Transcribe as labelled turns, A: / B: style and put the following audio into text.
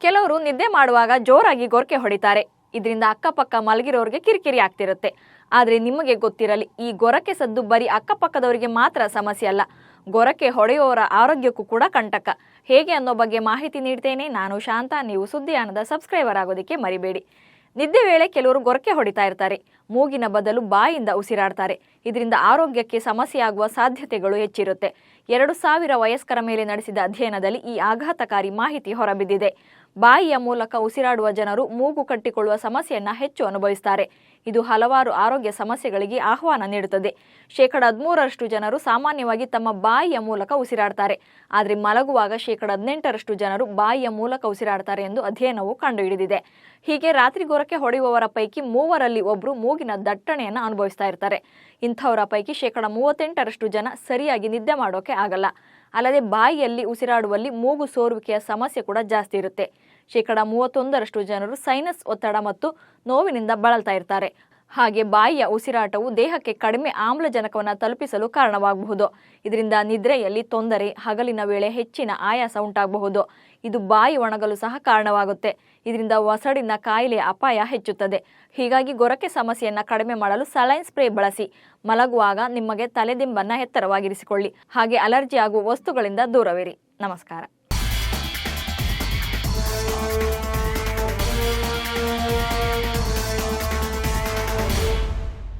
A: ಕೆಲವರು ನಿದ್ದೆ ಮಾಡುವಾಗ ಜೋರಾಗಿ ಗೊರಕೆ ಹೊಡಿತಾರೆ. ಇದರಿಂದ ಅಕ್ಕಪಕ್ಕ ಮಲಗಿರೋರಿಗೆ ಕಿರಿಕಿರಿ ಆಗ್ತಿರುತ್ತೆ. ಆದರೆ ನಿಮಗೆ ಗೊತ್ತಿರಲಿ, ಈ ಗೊರಕೆ ಸದ್ದು ಬರೀ ಅಕ್ಕಪಕ್ಕದವರಿಗೆ ಮಾತ್ರ ಸಮಸ್ಯೆ ಅಲ್ಲ. ಗೊರಕೆ ಹೊಡೆಯುವವರ ಆರೋಗ್ಯಕ್ಕೂ ಕೂಡ ಕಂಟಕ. ಹೇಗೆ ಅನ್ನೋ ಬಗ್ಗೆ ಮಾಹಿತಿ ನೀಡ್ತೇನೆ ನಾನು ಶಾಂತ. ನೀವು ಸುದ್ದಿಯಾನದ ಸಬ್ಸ್ಕ್ರೈಬರ್ ಆಗೋದಕ್ಕೆ ಮರಿಬೇಡಿ. ನಿದ್ದೆ ವೇಳೆ ಕೆಲವರು ಗೊರಕೆ ಹೊಡಿತಾ ಇರ್ತಾರೆ. ಮೂಗಿನ ಬದಲು ಬಾಯಿಂದ ಉಸಿರಾಡ್ತಾರೆ. ಇದರಿಂದ ಆರೋಗ್ಯಕ್ಕೆ ಸಮಸ್ಯೆಯಾಗುವ ಸಾಧ್ಯತೆಗಳು ಹೆಚ್ಚಿರುತ್ತೆ. ಎರಡು ಸಾವಿರ ವಯಸ್ಕರ ಮೇಲೆ ನಡೆಸಿದ ಅಧ್ಯಯನದಲ್ಲಿ ಈ ಆಘಾತಕಾರಿ ಮಾಹಿತಿ ಹೊರಬಿದ್ದಿದೆ. ಬಾಯಿಯ ಮೂಲಕ ಉಸಿರಾಡುವ ಜನರು ಮೂಗು ಕಟ್ಟಿಕೊಳ್ಳುವ ಸಮಸ್ಯೆಯನ್ನ ಹೆಚ್ಚು ಅನುಭವಿಸುತ್ತಾರೆ ಇದು ಹಲವಾರು ಆರೋಗ್ಯ ಸಮಸ್ಯೆಗಳಿಗೆ ಆಹ್ವಾನ ನೀಡುತ್ತದೆ. ಶೇಕಡ ಹದಿಮೂರರಷ್ಟು ಜನರು ಸಾಮಾನ್ಯವಾಗಿ ತಮ್ಮ ಬಾಯಿಯ ಮೂಲಕ ಉಸಿರಾಡ್ತಾರೆ. ಆದರೆ ಮಲಗುವಾಗ ಶೇಕಡ ಹದಿನೆಂಟರಷ್ಟು ಜನರು ಬಾಯಿಯ ಮೂಲಕ ಉಸಿರಾಡ್ತಾರೆ ಎಂದು ಅಧ್ಯಯನವು ಕಂಡುಹಿಡಿದಿದೆ. ಹೀಗೆ ರಾತ್ರಿ ಗೋರಕ್ಕೆ ಹೊಡೆಯುವವರ ಪೈಕಿ ಮೂವರಲ್ಲಿ ಒಬ್ಬರು ಮೂಗಿನ ದಟ್ಟಣೆಯನ್ನು ಅನುಭವಿಸ್ತಾ ಇರ್ತಾರೆ. ಇಂಥವರ ಪೈಕಿ ಶೇಕಡ ಮೂವತ್ತೆಂಟರಷ್ಟು ಜನ ಸರಿಯಾಗಿ ನಿದ್ದೆ ಮಾಡೋಕೆ ಆಗಲ್ಲ. ಅಲ್ಲದೆ ಬಾಯಿಯಲ್ಲಿ ಉಸಿರಾಡುವಲ್ಲಿ ಮೂಗು ಸೋರುವಿಕೆಯ ಸಮಸ್ಯೆ ಕೂಡ ಜಾಸ್ತಿ ಇರುತ್ತೆ. ಶೇಕಡ ಮೂವತ್ತೊಂದರಷ್ಟು ಜನರು ಸೈನಸ್ ಒತ್ತಡ ಮತ್ತು ನೋವಿನಿಂದ ಬಳಲ್ತಾ ಇರ್ತಾರೆ. ಹಾಗೆ ಬಾಯಿಯ ಉಸಿರಾಟವು ದೇಹಕ್ಕೆ ಕಡಿಮೆ ಆಮ್ಲಜನಕವನ್ನು ತಲುಪಿಸಲು ಕಾರಣವಾಗಬಹುದು. ಇದರಿಂದ ನಿದ್ರೆಯಲ್ಲಿ ತೊಂದರೆ, ಹಗಲಿನ ವೇಳೆ ಹೆಚ್ಚಿನ ಆಯಾಸ ಉಂಟಾಗಬಹುದು. ಇದು ಬಾಯಿ ಒಣಗಲು ಸಹ ಕಾರಣವಾಗುತ್ತೆ. ಇದರಿಂದ ಒಸಡಿನ ಕಾಯಿಲೆಯ ಅಪಾಯ ಹೆಚ್ಚುತ್ತದೆ. ಹೀಗಾಗಿ ಗೊರಕೆ ಸಮಸ್ಯೆಯನ್ನು ಕಡಿಮೆ ಮಾಡಲು ಸಲೈನ್ ಸ್ಪ್ರೇ ಬಳಸಿ. ಮಲಗುವಾಗ ನಿಮಗೆ ತಲೆದಿಂಬನ್ನು ಎತ್ತರವಾಗಿರಿಸಿಕೊಳ್ಳಿ. ಹಾಗೆ ಅಲರ್ಜಿ ಆಗುವ ವಸ್ತುಗಳಿಂದ ದೂರವಿರಿ. ನಮಸ್ಕಾರ.